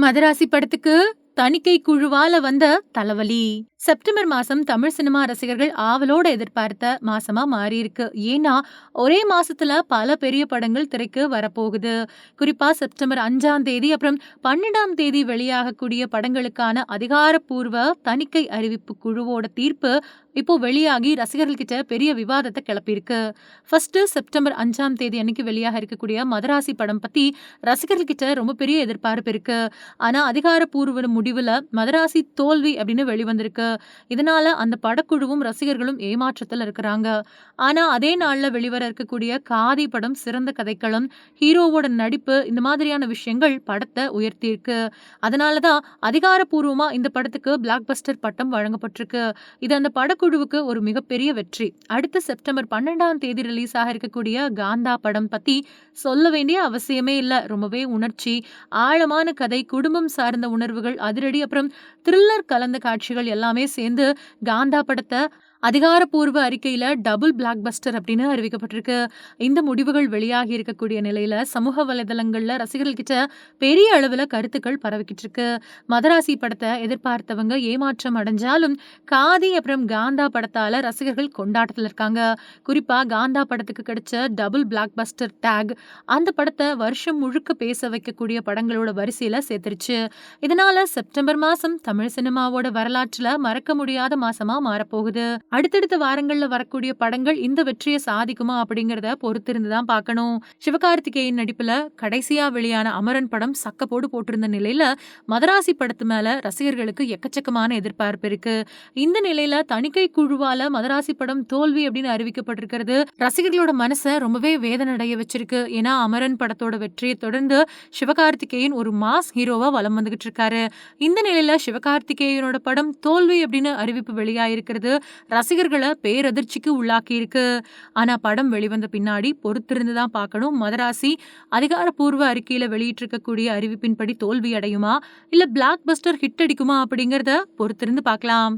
மதராசி படத்துக்கு தணிக்கை குழுவால வந்த தலைவலி. செப்டம்பர் மாதம் தமிழ் சினிமா ரசிகர்கள் ஆவலோட எதிர்பார்த்த மாசமா மாறியிருக்கு. ஏன்னா ஒரே மாசத்துல பல பெரிய படங்கள் திரைக்கு வரப்போகுது. குறிப்பா செப்டம்பர் அஞ்சாம் தேதி அப்புறம் பன்னெண்டாம் தேதி வெளியாகக்கூடிய படங்களுக்கான அதிகாரப்பூர்வ தணிக்கை அறிவிப்பு குழுவோட தீர்ப்பு இப்போ வெளியாகி ரசிகர்கள்கிட்ட பெரிய விவாதத்தை கிளப்பியிருக்கு. ஃபர்ஸ்ட் செப்டம்பர் அஞ்சாம் தேதி அன்னைக்கு வெளியாக இருக்கக்கூடிய மதராசி படம் பத்தி ரசிகர்கள்கிட்ட ரொம்ப பெரிய எதிர்பார்ப்பு இருக்கு. ஆனா அதிகாரப்பூர்வ முடிவுல மதராசி தோல்வி அப்படின்னு வெளிவந்திருக்கு. இதனால அந்த படக்குழுவும் ரசிகர்களும் ஏமாற்றத்தில் இருக்கிறாங்க. ஆனா அதே நாளில் வெளிவர இருக்கக்கூடிய காதி படம் சிறந்த கதைக்களம் ஹீரோவோட நடிப்பு இந்த மாதிரியான விஷயங்கள் படத்தை உயர்த்தியிருக்கு. அதனாலதான் அதிகாரப்பூர்வமாக இந்த படத்துக்கு பிளாக் பஸ்டர் பட்டம் வழங்கப்பட்டிருக்கு. இது அந்த படக்குழுவுக்கு ஒரு மிகப்பெரிய வெற்றி. அடுத்த செப்டம்பர் பன்னெண்டாம் தேதி ரிலீஸ் ஆக இருக்கக்கூடிய காந்தா படம் பத்தி சொல்ல வேண்டிய அவசியமே இல்லை. ரொம்பவே உணர்ச்சி ஆழமான கதை குடும்பம் சார்ந்த உணர்வுகள் அதிரடி அப்புறம் த்ரில்லர் கலந்த காட்சிகள் எல்லாம் சேர்ந்து காந்தா படத்தை அதிகாரப்பூர்வ அறிக்கையில் டபுள் பிளாக் பஸ்டர் அப்படின்னு அறிவிக்கப்பட்டிருக்கு. இந்த முடிவுகள் வெளியாகி இருக்கக்கூடிய நிலையில சமூக வலைதளங்களில் ரசிகர்கள்கிட்ட பெரிய அளவுல கருத்துக்கள் பரவிக்கிட்டு இருக்கு மதராசி படத்தை எதிர்பார்த்தவங்க ஏமாற்றம் அடைஞ்சாலும் காதி அப்புறம் காந்தா படத்தால ரசிகர்கள் கொண்டாட்டத்தில் இருக்காங்க. குறிப்பா காந்தா படத்துக்கு கிடைச்ச டபுள் பிளாக் பஸ்டர் டேக் அந்த படத்தை வருஷம் முழுக்க பேச வைக்கக்கூடிய படங்களோட வரிசையில சேர்த்துருச்சு. இதனால செப்டம்பர் மாசம் தமிழ் சினிமாவோட வரலாற்றுல மறக்க முடியாத மாசமா மாறப்போகுது. அடுத்தடுத்த வாரங்கள்ல வரக்கூடிய படங்கள் இந்த வெற்றியை சாதிக்குமா அப்படிங்கறத பொறுத்திருந்து தான் பார்க்கணும். சிவகார்த்திகேயன் நடிப்புல கடைசியா வெளியான அமரன் படம் சக்கப்போடு போட்டிருந்த நிலையில மதராசி படத்து மேல ரசிகர்களுக்கு எக்கச்சக்கமான எதிர்பார்ப்பு இருக்கு. இந்த நிலையில தணிக்கை குழுவால மதராசி படம் தோல்வி அப்படின்னு அறிவிக்கப்பட்டிருக்கிறது. ரசிகர்களோட மனசை ரொம்பவே வேதனடைய வச்சிருக்கு. ஏன்னா அமரன் படத்தோட வெற்றியை தொடர்ந்து சிவகார்த்திகேயன் ஒரு மாஸ் ஹீரோவா வலம் வந்துகிட்டு இருக்காரு. இந்த நிலையில சிவகார்த்திகேயனோட படம் தோல்வி அப்படின்னு அறிவிப்பு வெளியாயிருக்கிறது. ரசிகர்களை பேரதிர்ச்சிக்கு உள்ளாக்கி இருக்கு ஆனா படம் வெளிவந்த பின்னாடி பொறுத்திருந்து தான் பார்க்கணும். மதராசி அதிகாரப்பூர்வ அறிக்கையில் வெளியிட்டிருக்கக்கூடிய அறிவிப்பின்படி தோல்வி அடையுமா இல்ல பிளாக் பஸ்டர் ஹிட் அடிக்குமா அப்படிங்கறத பொறுத்திருந்து பார்க்கலாம்.